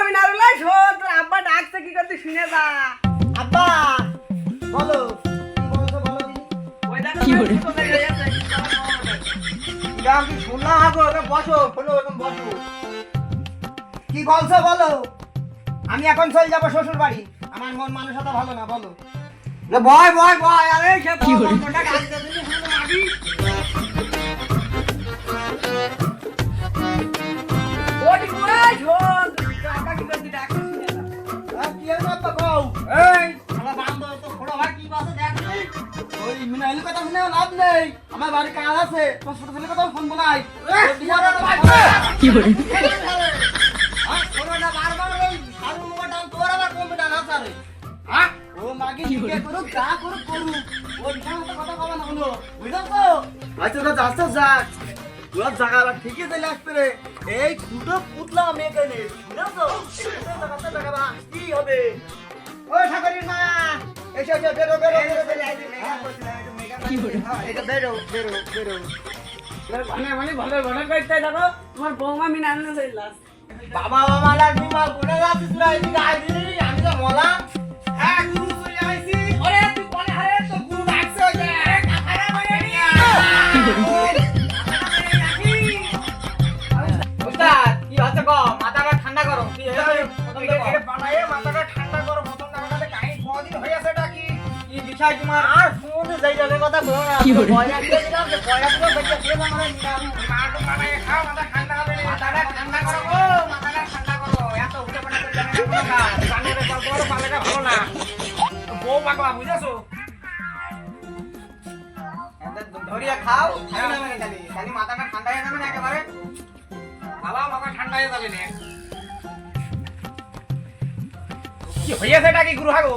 মিনারুল্লাহ শোন তোর আব্বা ডাকছে কি করতে শুনে যা। আব্বা বলো কি বলছো বলো আমি এখন বসো বলছো বলো? আমি এখন চলে যাব শ্বশুর বাড়ি আমার মন মানসিকতা ভালো না বলো। বয় বয় বয় আরে সে ওই মিনাইল কথা শুনে লাভ নেই। আমার বাড়ি কাজ আছে তোর ছোট ছেলে কথা ফোন বলাই কি বলে? ঠিকই চলে আসবে রে। এই দুটো পুতলা আমি এখানে শুনেছো কি হবে? ও ঠাকুরের মা এসো এসো বেরো বেরো? এটা বেরো বেরো বেরো মানে মানে তোমার বৌমা মিনা বাবা মামা লাগবি মা কোনে যাচ্ছিস তোরা এদিকে আয় আমি তো মলা হ্যাঁ গুরু চলে আইছি ওরে তুই বলে হারে তো গুরু ডাকছে ওই যে কাকারা বলে নিয়া উস্তাদ কি হচ্ছে গো মাথাটা ঠান্ডা করো কি তোমার। আর শুনে যাই যাবে কথা বলো না। কি বলে? বয়রা দিয়ে দিলাম যে বয়রা দিয়ে বেঁচে দিয়ে আমরা নিলাম মাটো বানায়ে খাও মাথা ঠান্ডা হবে মাথাটা ঠান্ডা করো গো মাথাটা ঠান্ডা করো। এত উঠে পড়া করে জানে না জানে রে বড় পালেটা ভালো না। বউ পাগলা বুঝেছ? ধরিয়া খাও খাই না মানে খালি। খালি মাথাটা ঠান্ডা হয়ে যাবে না একেবারে। বাবা মাথা ঠান্ডা হয়ে যাবে না। কি হইয়াছে এটা কি গুরু হাগো?